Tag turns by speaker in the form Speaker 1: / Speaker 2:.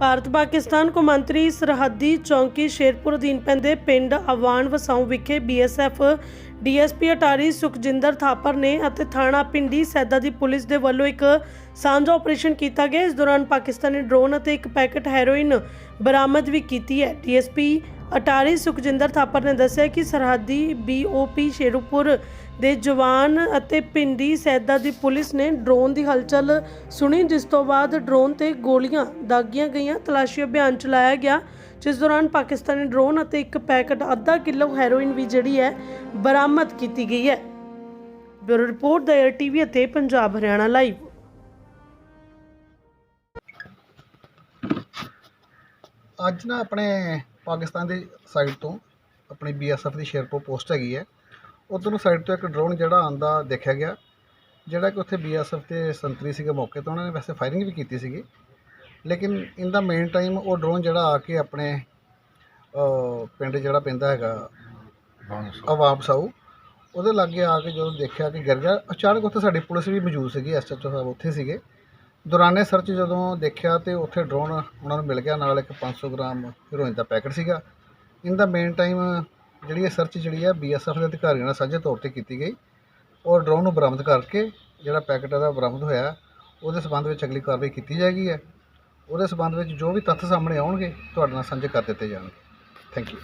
Speaker 1: ਭਾਰਤ ਪਾਕਿਸਤਾਨ ਕੌਮਾਂਤਰੀ ਸਰਹੱਦੀ ਚੌਂਕੀ ਸ਼ੇਰਪੁਰ ਅਧੀਨ ਪੈਂਦੇ ਪਿੰਡ ਅਵਾਨ ਵਸਾਉ ਵਿਖੇ ਬੀਐਸਐਫ ਡੀਐਸਪੀ ਅਟਾਰੀ ਸੁਖਜਿੰਦਰ ਥਾਪਰ ਨੇ ਅਤੇ ਥਾਣਾ ਪਿੰਡੀ ਸੈਦਾ ਦੀ ਪੁਲਿਸ ਦੇ ਵੱਲੋਂ ਇੱਕ ਸਾਂਝਾ ਆਪਰੇਸ਼ਨ ਕੀਤਾ ਗਿਆ। ਇਸ ਦੌਰਾਨ ਪਾਕਿਸਤਾਨੀ ਡਰੋਨ ਅਤੇ ਇੱਕ ਪੈਕੇਟ ਹੈਰੋਇਨ ਬਰਾਮਦ ਵੀ ਕੀਤੀ ਹੈ। ਡੀਐਸਪੀ ਅਟਾਰੀ ਸੁਖਜਿੰਦਰ ਥਾਪਰ ਨੇ ਦੱਸਿਆ ਕਿ ਸਰਹੱਦੀ ਬੀਓਪੀ ਸ਼ੇਰੂਪੁਰ ਦੇ ਜਵਾਨ ਅਤੇ ਪਿੰਡੀ ਸੈਦਾ ਦੀ ਪੁਲਿਸ ਨੇ ਡਰੋਨ ਦੀ ਹਲਚਲ ਸੁਣੀ, ਜਿਸ ਤੋਂ ਬਾਅਦ ਡਰੋਨ ਤੇ ਗੋਲੀਆਂ ਦਾਗੀਆਂ ਗਈਆਂ। ਤਲਾਸ਼ੀ ਅਭਿਆਨ ਚਲਾਇਆ ਗਿਆ ਜਿਸ ਦੌਰਾਨ ਪਾਕਿਸਤਾਨੀ ਡਰੋਨ ਅਤੇ ਇੱਕ ਪੈਕਟ ਅੱਧਾ ਕਿਲੋ ਹੈਰੋਇਨ ਵੀ ਜਿਹੜੀ ਹੈ, ਬਰਾਮਦ ਕੀਤੀ ਗਈ ਹੈ। ਬਿਊਰੋ ਰਿਪੋਰਟ ਦਾ ਏਅਰ ਟੀਵੀ ਅਤੇ ਪੰਜਾਬ ਹਰਿਆਣਾ ਲਾਈਵ।
Speaker 2: ਅੱਜ ਨਾ ਆਪਣੇ ਪਾਕਿਸਤਾਨ ਦੀ ਸਾਈਡ ਤੋਂ ਆਪਣੀ ਬੀਐਸਐਫ ਦੀ ਸ਼ੇਰਪੁਰ ਪੋਸਟ ਹੈਗੀ ਹੈ। ਉਧਰੋਂ ਸਾਈਡ ਤੋਂ ਇੱਕ ਡਰੋਨ ਜਿਹੜਾ ਆਂਦਾ ਦੇਖਿਆ ਗਿਆ, ਜਿਹੜਾ ਕਿ ਉੱਥੇ ਬੀਐਸਐਫ ਦੇ ਸੰਤਰੀ ਸੀਗੇ ਮੌਕੇ ਤੋਂ, ਉਹਨਾਂ ਨੇ ਵੈਸੇ ਫਾਇਰਿੰਗ ਵੀ ਕੀਤੀ ਸੀਗੀ। ਲੇਕਿਨ ਇਨ ਦਾ ਮੇਨ ਟਾਈਮ ਉਹ ਡਰੋਨ ਜਿਹੜਾ ਆ ਕੇ ਆਪਣੇ ਪਿੰਡ ਜਿਹੜਾ ਪੈਂਦਾ ਹੈਗਾ ਆਵਾਮ ਸਾਊ ਉਹਦੇ ਲਾਗੇ ਆ ਕੇ ਜਦੋਂ ਦੇਖਿਆ ਕਿ ਗਿਰ ਗਿਆ ਅਚਾਨਕ ਉੱਥੇ ਸਾਡੀ ਪੁਲਿਸ ਵੀ ਮੌਜੂਦ ਸੀਗੀ ਐਸਐਚਓ ਸਾਹਿਬ ਉੱਥੇ ਸੀਗੇ। ਦੌਰਾਨੇ ਸਰਚ ਜਦੋਂ ਦੇਖਿਆ ਤੇ ਉੱਥੇ ਡਰੋਨ ਉਹਨਾਂ ਨੂੰ ਮਿਲ ਗਿਆ ਨਾਲ ਇੱਕ 500 ਗ੍ਰਾਮ ਹੀਰੋਇਨ ਦਾ ਪੈਕੇਟ ਸੀਗਾ। ਇਨ ਦਾ ਮੇਨ ਟਾਈਮ ਜਿਹੜੀ ਇਹ ਸਰਚ ਜਿਹੜੀ ਹੈ ਬੀਐਸਐਫ ਦੇ ਅਧਿਕਾਰੀਆਂ ਨਾਲ ਸਾਂਝੇ ਤੌਰ ਤੇ ਕੀਤੀ ਗਈ। ਔਰ ਡਰੋਨ ਨੂੰ ਬਰਾਮਦ ਕਰਕੇ ਜਿਹੜਾ ਪੈਕੇਟ ਇਹਦਾ ਬਰਾਮਦ ਹੋਇਆ। ਉਹਦੇ ਸਬੰਧ ਵਿੱਚ ਅਗਲੀ ਕਾਰਵਾਈ ਕੀਤੀ ਜਾਏਗੀ ਹੈ। ਉਹਦੇ ਸਬੰਧ ਵਿੱਚ ਜੋ ਵੀ ਤੱਥ ਸਾਹਮਣੇ ਆਉਣਗੇ, ਤੁਹਾਡੇ ਨਾਲ ਸਾਂਝੇ ਕਰ ਦਿੱਤੇ ਜਾਣਗੇ। Thank you